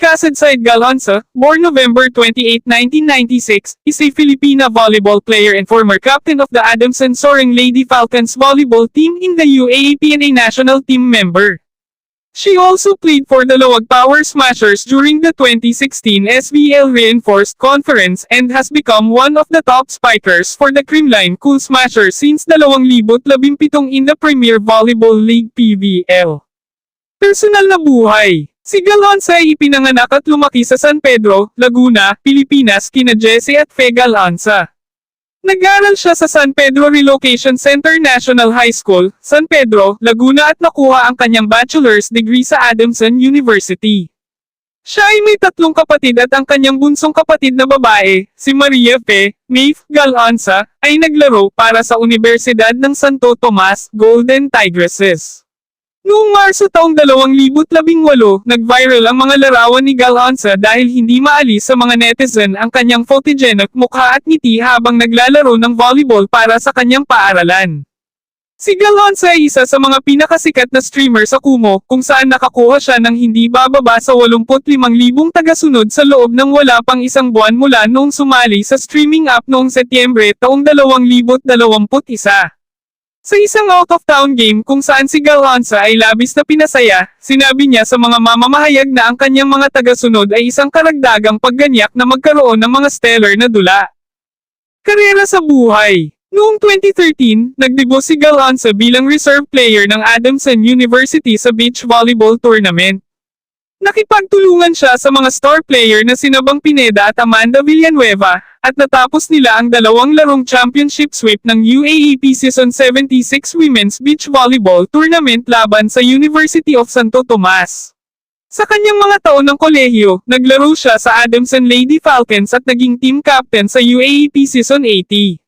Casadside Galanza, born November 28, 1996, is a Filipina volleyball player and former captain of the Adamson Soaring Lady Falcons volleyball team in the UAAP and a national team member. She also played for the Lawag Power Smashers during the 2016 SVL Reinforced Conference and has become one of the top spikers for the Creamline Cool Smashers since 2017 in the Premier Volleyball League PVL. Personal na buhay. Si Galonza ay ipinanganak at lumaki sa San Pedro, Laguna, Pilipinas kina Jesse at Fe Galanza. Nag-aral siya sa San Pedro Relocation Center National High School, San Pedro, Laguna at nakuha ang kanyang bachelor's degree sa Adamson University. Siya ay may tatlong kapatid at ang kanyang bunsong kapatid na babae, si Maria Fe, Maeve Galanza, ay naglaro para sa Universidad ng Santo Tomas, Golden Tigresses. Noong Marso taong 2018, nag-viral ang mga larawan ni Galanza dahil hindi maalis sa mga netizen ang kanyang photogenic mukha at ngiti habang naglalaro ng volleyball para sa kanyang paaralan. Si Galanza ay isa sa mga pinakasikat na streamer sa Kumo kung saan nakakuha siya ng hindi bababa sa 85,000 tagasunod sa loob ng wala pang isang buwan mula noong sumali sa streaming app noong Setyembre taong 2021. Sa isang out-of-town game kung saan si Galanza ay labis na pinasaya, sinabi niya sa mga mamamahayag na ang kanyang mga tagasunod ay isang karagdagang pagganyak na magkaroon ng mga stellar na dula. Karera sa buhay Noong 2013, nagdebut si Galanza bilang reserve player ng Adamson University sa beach volleyball tournament. Nakipagtulungan siya sa mga star player na sinabang Pineda at Amanda Villanueva, at natapos nila ang dalawang larong championship sweep ng UAAP Season 76 Women's Beach Volleyball Tournament laban sa University of Santo Tomas. Sa kanyang mga taon ng kolehiyo, naglaro siya sa Adamson Lady Falcons at naging team captain sa UAAP Season 80.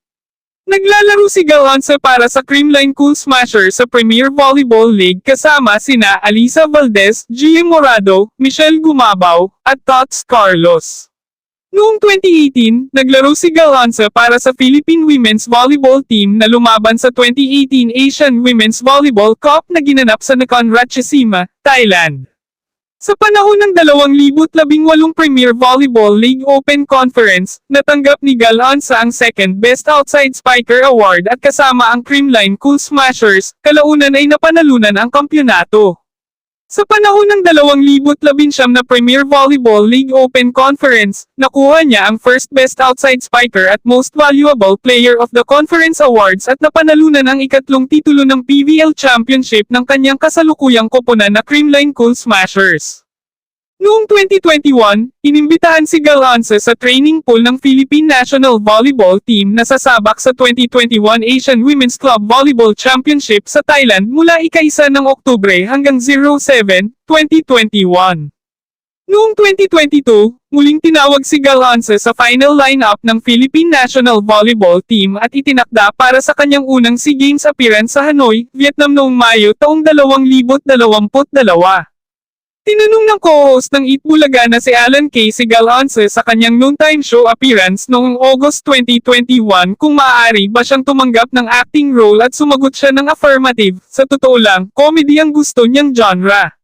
Naglalaro si Galanza para sa Creamline Cool Smasher sa Premier Volleyball League kasama sina Alisa Valdez, Gia Morado, Michelle Gumabaw, at Tots Carlos. Noong 2018, naglaro si Galanza para sa Philippine Women's Volleyball Team na lumaban sa 2018 Asian Women's Volleyball Cup na ginanap sa Nakhon Ratchasima, Thailand. Sa panahon ng 2018 Premier Volleyball League Open Conference, natanggap ni Galanza ang second Best Outside Spiker Award at kasama ang Creamline Cool Smashers, kalaunan ay napanalunan ang kampyonato. Sa panahon ng 2019 na Premier Volleyball League Open Conference, nakuha niya ang first Best Outside Spiker at Most Valuable Player of the Conference Awards at napanalunan ang ikatlong titulo ng PVL Championship ng kanyang kasalukuyang koponan na Creamline Cool Smashers. Noong 2021, inimbitahan si Galanza sa training pool ng Philippine National Volleyball Team na sasabak sa 2021 Asian Women's Club Volleyball Championship sa Thailand mula ika-isa ng Oktubre hanggang 07, 2021. Noong 2022, muling tinawag si Galanza sa final lineup ng Philippine National Volleyball Team at itinakda para sa kanyang unang SEA Games appearance sa Hanoi, Vietnam noong Mayo taong 2022. Tinanong ng co-host ng Eat na si Alan K. si Galanza sa kanyang noontime show appearance noong August 2021 kung maaari ba siyang tumanggap ng acting role at sumagot siya ng affirmative, sa totoo lang, comedy ang gusto niyang genre.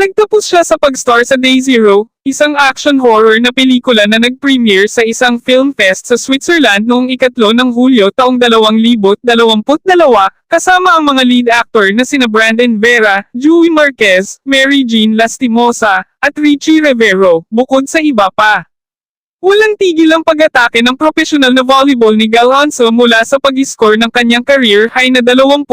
Nagtapos siya sa pag-star sa Day Zero, isang action horror na pelikula na nag-premiere sa isang film fest sa Switzerland noong ikatlo ng Hulyo taong 2022, kasama ang mga lead actor na sina Brandon Vera, Joey Marquez, Mary Jean Lastimosa, at Richie Rivero, bukod sa iba pa. Walang tigil ang pag-atake ng profesional na volleyball ni Galonzo mula sa pag-score ng kanyang career high na 28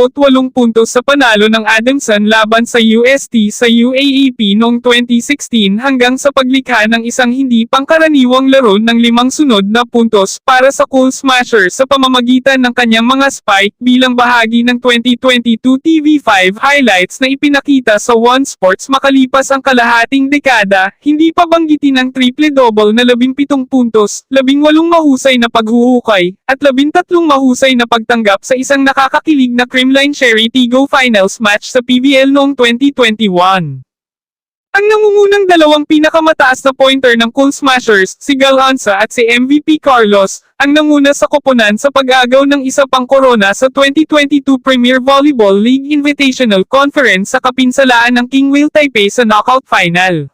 puntos sa panalo ng Adamson laban sa UST sa UAAP noong 2016 hanggang sa paglikha ng isang hindi pangkaraniwang laro ng limang sunod na puntos para sa Cool Smasher sa pamamagitan ng kanyang mga spike bilang bahagi ng 2022 TV5 highlights na ipinakita sa One Sports makalipas ang kalahating dekada, hindi pa banggitin ang triple-double na 17 puntos, 18 mahusay na paghuhukay, at 13 mahusay na pagtanggap sa isang nakakakilig na Creamline Cherry Tigo Finals match sa PBL noong 2021. Ang nangungunang dalawang pinakamataas na pointer ng Cool Smashers, si Galanza at si MVP Carlos, ang nanguna sa koponan sa pag-agaw ng isa pang korona sa 2022 Premier Volleyball League Invitational Conference sa kapinsalaan ng King Will Taipei sa knockout final.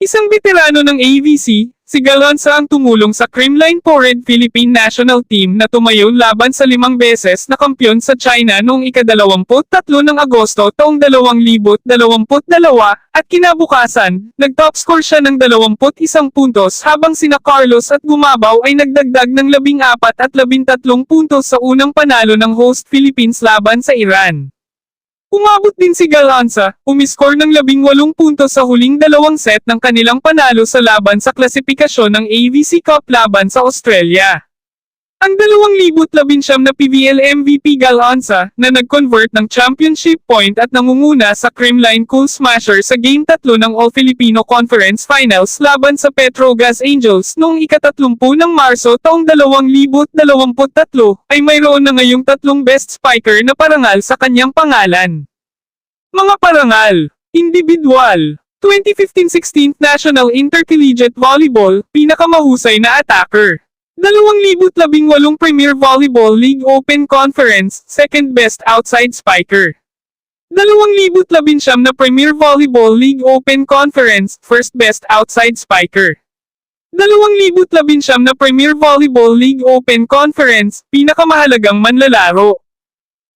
Isang veterano ng AVC, si Galanza ang tumulong sa Creamline Pored Philippine National Team na tumayo laban sa limang beses na kampyon sa China noong ika-23 ng Agosto taong 2022 at kinabukasan, nag-top siya ng 21 puntos habang sina Carlos at Gumabaw ay nagdagdag ng 14 at 13 puntos sa unang panalo ng host Philippines laban sa Iran. Umabot din si Galanza, umiscore ng 18 puntos sa huling dalawang set ng kanilang panalo sa laban sa klasifikasyon ng AVC Cup laban sa Australia. Ang 2019 na PVL MVP Galanza, na nag-convert ng championship point at nangunguna sa Creamline Cool Smasher sa Game 3 ng All-Filipino Conference Finals laban sa Petrogas Angels noong ikatatlumpu ng Marso taong 2023, ay mayroon na ngayong tatlong best spiker na parangal sa kanyang pangalan. Mga parangal, individual, 2015-16 National Intercollegiate Volleyball, pinakamahusay na attacker. 2018 Premier Volleyball League Open Conference, second best outside spiker. 2019 na Premier Volleyball League Open Conference, first best outside spiker. 2019 na Premier Volleyball League Open Conference, pinakamahalagang manlalaro.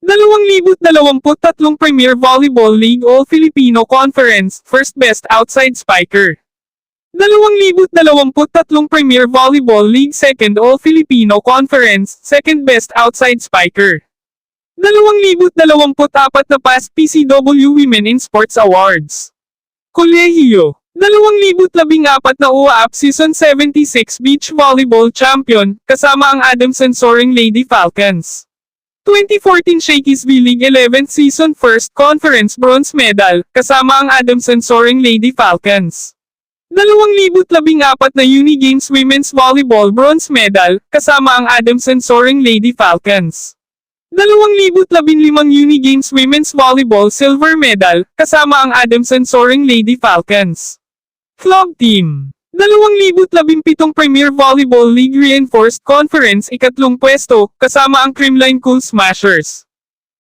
2023 Premier Volleyball League All-Filipino Conference, first best outside spiker. 2023 Premier Volleyball League Second All-Filipino Conference, second best outside spiker. 2024 na past PCW Women in Sports Awards. Kolehiyo, 2014 na UAAP Season 76 Beach Volleyball Champion, kasama ang Adamson Soaring Lady Falcons. 2014 Shakey's V-League 11th Season First Conference Bronze Medal, kasama ang Adamson Soaring Lady Falcons. 2014 na Unigames Women's Volleyball Bronze Medal, kasama ang Adamson Soaring Lady Falcons. 2015 Unigames Women's Volleyball Silver Medal, kasama ang Adamson Soaring Lady Falcons. Club Team 2017 Premier Volleyball League Reinforced Conference ikatlong pwesto, kasama ang Creamline Cool Smashers.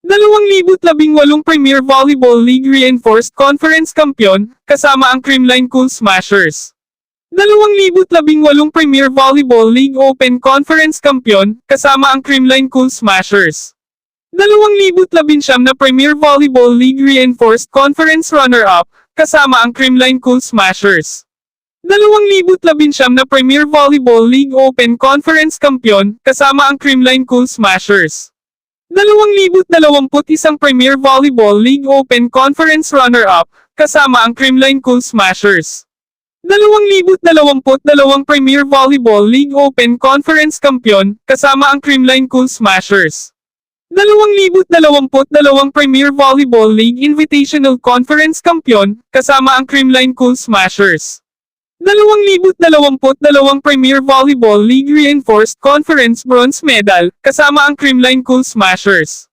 2018 Premier Volleyball League Reinforced Conference Kampiyon, kasama ang Creamline Cool Smashers. 2018 Premier Volleyball League Open Conference Kampiyon, kasama ang Creamline Cool Smashers. 2019 na Premier Volleyball League Reinforced Conference Runner-Up, kasama ang Creamline Cool Smashers. 2019 na Premier Volleyball League Open Conference Kampiyon, kasama ang Creamline Cool Smashers. 2021 Premier Volleyball League Open Conference Runner-Up, kasama ang Creamline Cool Smashers. 2022 Premier Volleyball League Open Conference Kampiyon, kasama ang Creamline Cool Smashers. 2022 Premier Volleyball League Invitational Conference Kampiyon, kasama ang Creamline Cool Smashers. 2022 Premier Volleyball League Reinforced Conference Bronze Medal, kasama ang Creamline Cool Smashers.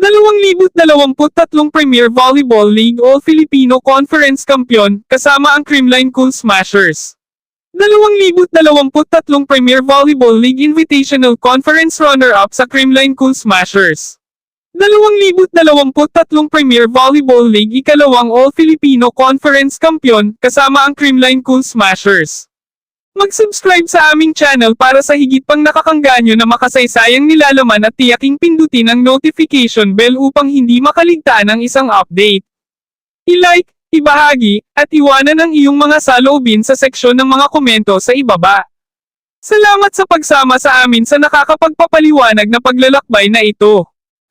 2023 Premier Volleyball League All-Filipino Conference Kampiyon, kasama ang Creamline Cool Smashers. 2023 Premier Volleyball League Invitational Conference Runner-Up sa Creamline Cool Smashers. 2023 Premier Volleyball League ikalawang All-Filipino Conference Kampiyon, kasama ang Creamline Cool Smashers. Mag-subscribe sa aming channel para sa higit pang nakakangganyo na makasaysayang nilalaman at tiyaking pindutin ang notification bell upang hindi makaligtaan ang isang update. I-like, ibahagi, at iwanan ang iyong mga saloobin sa seksyon ng mga komento sa ibaba. Salamat sa pagsama sa amin sa nakakapagpapaliwanag na paglalakbay na ito.